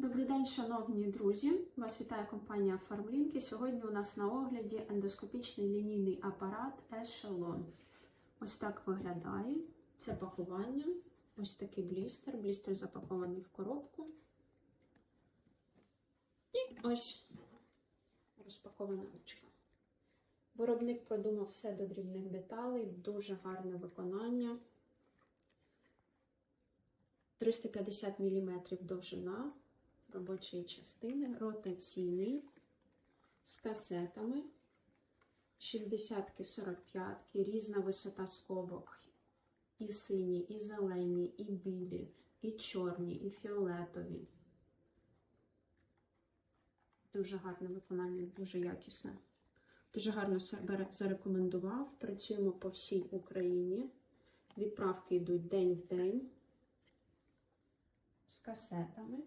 Добрий день, шановні друзі! Вас вітає компанія Фармлінки. Сьогодні у нас на огляді ендоскопічний лінійний апарат Ешелон. Ось так виглядає. Це пакування. Ось такий блістер. Блістер запакований в коробку. І ось розпакована ручка. Виробник продумав все до дрібних деталей, дуже гарне виконання. 350 мм довжина робочої частини, ротаційний з касетами, 60-ки, 45-ки, різна висота скобок. І сині, і зелені, і білі, і чорні, і фіолетові. Дуже гарне виконання, дуже якісне. Дуже гарно зарекомендував. Працюємо по всій Україні. Відправки йдуть день в день з касетами.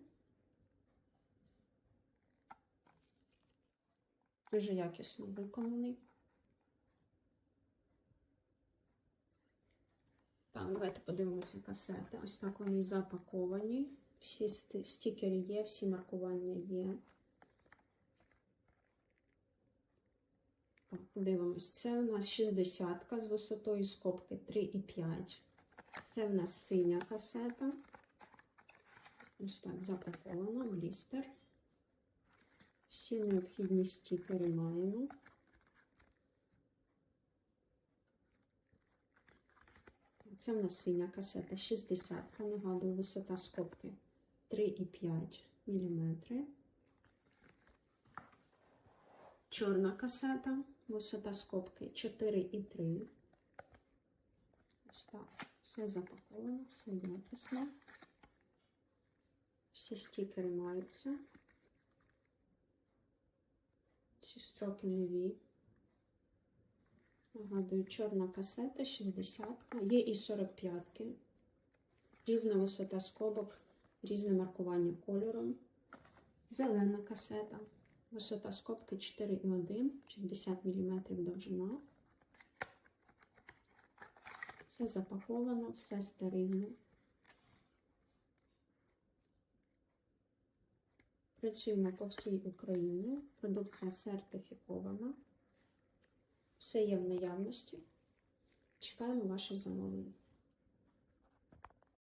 Дуже якісно виконаний. Так, давайте подивимося касети. Ось так вони запаковані. Всі стікери є, всі маркування є. Подивимось, це у нас 60 з висотою скобки 3,5. Це в нас синя касета. Ось так запаковано, блістер. Всі необхідні стікери маємо. Це в нас синя касета 60, нагадую, висота скобки 3,5 мм. Чорна касета, висота скобки 4,3. Ось так, все запаковано, все якісно. Всі стікери маються. Ці строки нові. Нагадую, чорна касета, 60 є і 45 -ки. Різна висота скобок, різне маркування кольором. Зелена касета. Висота скобки 4,1, 60 мм довжина. Все запаковано, все стерильно. Працюємо по всій Україні. Продукція сертифікована. Все є в наявності. Чекаємо ваших замовлень.